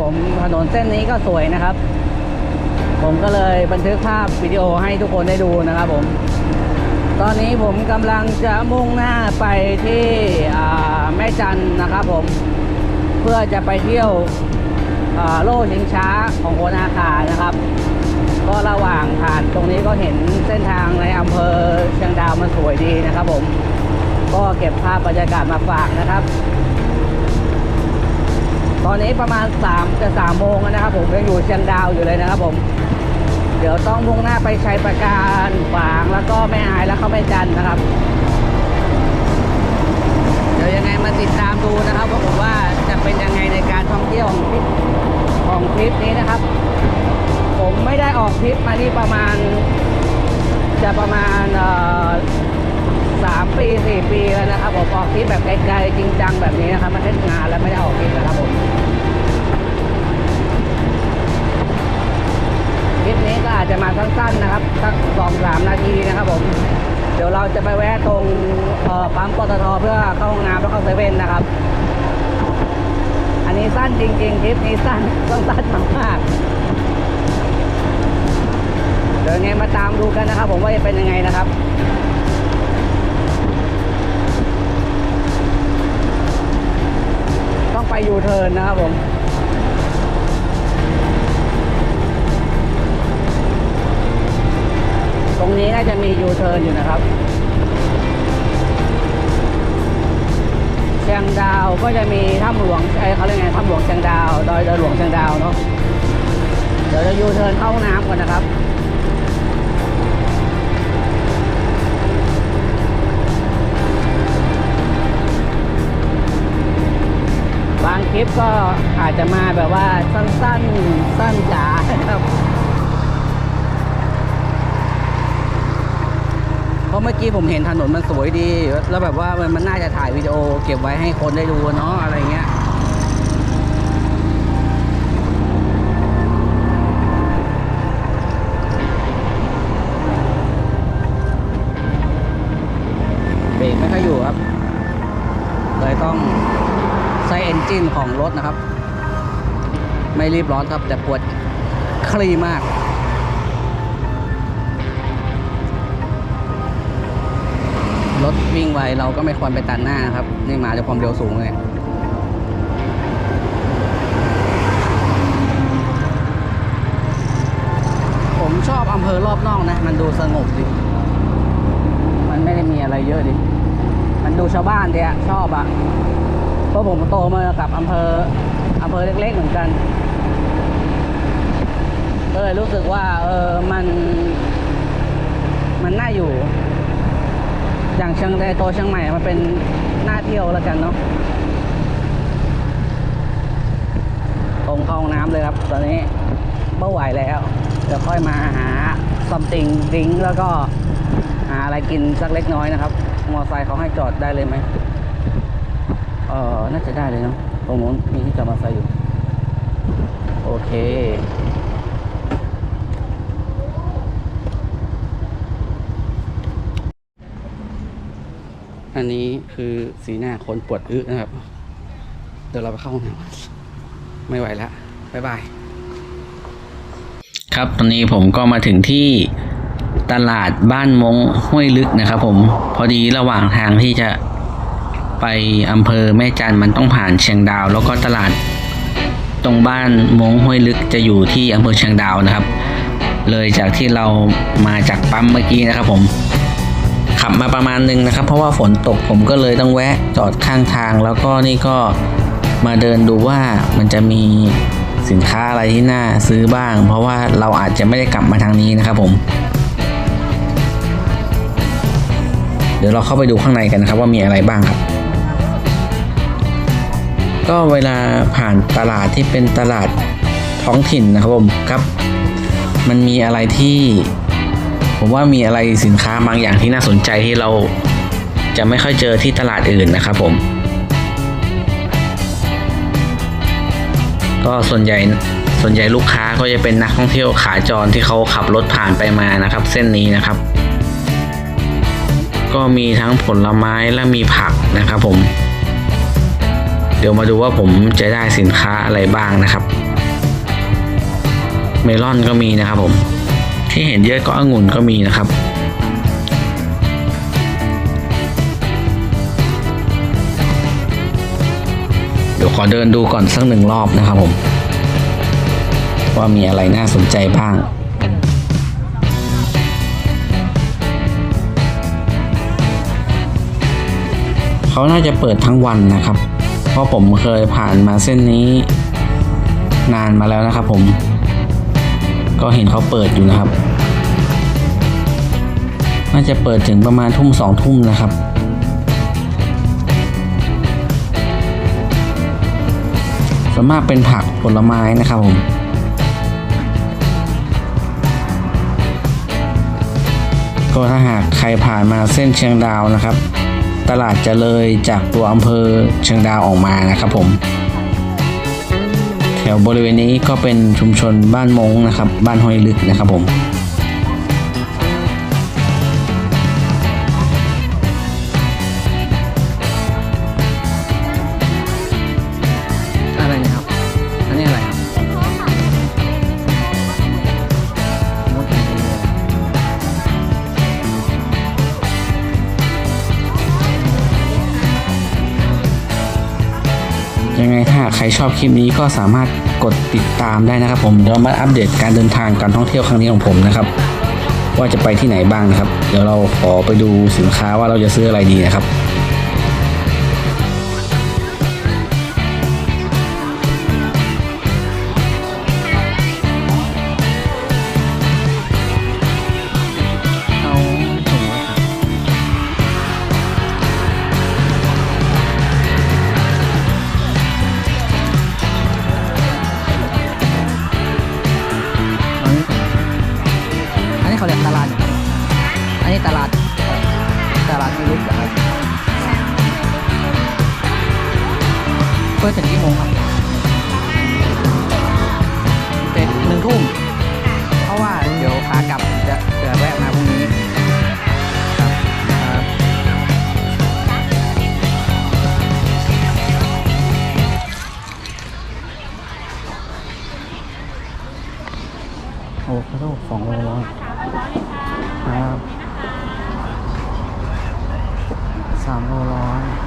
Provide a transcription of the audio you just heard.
ผมถนนเส้นนี้ก็สวยนะครับ ผมก็เลยบันทึกภาพวิดีโอให้ทุกคนได้ดูนะครับผม ตอนนี้ผมกำลังจะมุ่งหน้าไปที่แม่จันนะครับผม เพื่อจะไปเที่ยวโล่ชิงช้าของโคนาคานะครับ ก็ระหว่างผ่านตรงนี้ก็เห็นเส้นทางในอำเภอเชียงดาวมันสวยดีนะครับผม ก็เก็บภาพบรรยากาศมาฝากนะครับ ตอนนี้ประมาณ3จะ3โมงแล้วนะครับ ผมยังอยู่เชียงดาวอยู่เลยนะครับผม เดี๋ยวต้องมุ่งหน้าไปชัยประการฝางแล้วก็แม่อายแล้วก็แม่จันนะครับ เดี๋ยวยังไงมาติดตามดูนะครับว่าผมว่าจะเป็นยังไงในการท่องเที่ยวของทริปของทริปนี้นะครับ ผมไม่ได้ออกทริปมานี่ประมาณจะประมาณ เอ่อสามปีสี่ปีแล้วนะครับผมออกทริปแบบไกลๆจริงจังแบบนี้นะครับมันเล่นงานแล้วไม่ได้ออกทริปนะครับผมทริปนี้ก็อาจจะมาสั้นๆนะครับสักสองสามนาทีนะครับผมเดี๋ยวเราจะไปแวะตรงปั๊มปตทเพื่อเข้าห้องน้ำแล้วเข้าเซเว่นนะครับ อันนี้สั้นจริงๆทริปนี้สั้นต้องสั้นมากๆเดี๋ยวไงมาตามดูกันนะครับ ผมว่าจะเป็นยังไงนะครับ ต้องไป ยูเทิร์นนะครับผมตรงนี้น่าจะมียูเทิร์นอยู่นะครับเชียงดาวก็จะมีถ้ำหลวงไอ้เขาเรียกไงถ้ำหลวงเชียงดาวดอยดอยหลวงเชียงดาวเนาะเดี๋ยวจะยูเทิร์นเข้าน้ำก่อนนะครับ ลิปก็อาจจะมาแบบว่าสั้นๆ สั้นจ๋าครับ เพราะเมื่อกี้ผมเห็นถนนมันสวยดี แล้วแบบว่ามันมันน่าจะถ่ายวิดีโอเก็บไว้ให้คนได้ดูเนาะอะไรเงี้ย ไม่รีบร้อนครับ แต่ปวดคลีมาก รถวิ่งไวเราก็ไม่ควรไปตัดหน้านะครับ นี่มาด้วยความเร็วสูงเลยผมชอบอำเภอรอบนอกนะ มันดูสงบดีมันไม่ได้มีอะไรเยอะดิ มันดูชาวบ้านเดียชอบอะ ราะผมโตมากับอำเภออำเภอเล็ก ๆ เหมือนกัน ก็เลยรู้สึกว่า เออมัน มันน่าอยู่ อย่างเชียงรายโตเชียงใหม่มันเป็นน้าเที่ยวแล้วกันเนาะตรงเข้าห้องน้ำเลยครับ ตอนนี้ไม่ไหวแล้วเดี๋ยวค่อยมาหาซัมติงดิ้งแล้วก็หาอะไรกินสักเล็กน้อยนะครับ มอไซค์เขาให้จอดได้เลยไหม ออน่าจะได้เลยเนาะตรงนู้นมีที่จอดมอไซค์อยู่ โอเค อันนี้คือสีหน้าคนปวดอึนะครับ เดี๋ยวเราไปเข้าห้องน้ำไม่ไหวแล้วบ๊ายบาย ครับตอนนี้ผมก็มาถึงที่ตลาดบ้านมงห้วยลึกนะครับผมพอดีระหว่างทางที่จะ ไปอำเภอแม่จันมันต้องผ่านเชียงดาว แล้วก็ตลาดตรงบ้านมงห้วยลึกจะอยู่ที่อำเภอเชียงดาวนะครับ เลยจากที่เรามาจากปั๊มเมื่อกี้นะครับผมขับมาประมาณนึงนะครับ เพราะว่าฝนตกผมก็เลยต้องแวะจอดข้างทาง แล้วก็นี่ก็มาเดินดูว่ามันจะมีสินค้าอะไรที่น่าซื้อบ้าง เพราะว่าเราอาจจะไม่ได้กลับมาทางนี้นะครับผม เดี๋ยวเราเข้าไปดูข้างในกันนะครับว่ามีอะไรบ้างครับ ก็เวลาผ่านตลาดที่เป็นตลาดท้องถิ่นนะครับผมครับ มันมีอะไรที่ ผมว่ามีอะไรสินค้าบางอย่างที่น่าสนใจที่เราจะไม่ค่อยเจอที่ตลาดอื่นนะครับผม ก็ส่วนใหญ่ส่วนใหญ่ลูกค้าก็จะเป็นนักท่องเที่ยวขาจรที่เขาขับรถผ่านไปมานะครับ เส้นนี้นะครับ ก็มีทั้งผลไม้และมีผักนะครับผม เดี๋ยวมาดูว่าผมจะได้สินค้าอะไรบ้างนะครับ เมลอนก็มีนะครับผม ที่เห็นเยอะก็องุ่นก็มีนะครับเดี๋ยวขอเดินดูก่อนสักหนึ่งรอบนะครับผม ว่ามีอะไรน่าสนใจบ้าง เขาน่าจะเปิดทั้งวันนะครับ ราะผมเคยผ่านมาเส้นนี้ นานมาแล้วนะครับผม ก็เห็นเขาเปิดอยู่นะครับ น่าจะเปิดถึงประมาณทุ่มสองทุ่มนะครับส่วนมากเป็นผักผลไม้นะครับผมก็ถ้าหากใครผ่านมาเส้นเชียงดาวนะครับ ตลาดจะเลยจากตัวอำเภอเชียงดาวออกมานะครับผม แถวบริเวณนี้ก็เป็นชุมชนบ้านมงนะครับ บ้านห้อยลึกนะครับผม ยังไงถ้าใครชอบคลิปนี้ก็สามารถกดติดตามได้นะครับ ผมเดี๋ยวมาอัปเดตการเดินทางการท่องเที่ยวครั้งนี้ของผมนะครับ ว่าจะไปที่ไหนบ้างนะครับ เดี๋ยวเราขอไปดูสินค้าว่าเราจะซื้ออะไรดีนะครับ ตลาดตลาดไม่ลึกครับเปิดถึงกี่โมงครับเป็นหนึ่งทุ่มเพราะว่าเดี๋ยวขากลับจะจะแวะมาพรุ่งนี้ครับครับโอ้ขอโทษสองโลร้อยครับ สามโลร้อย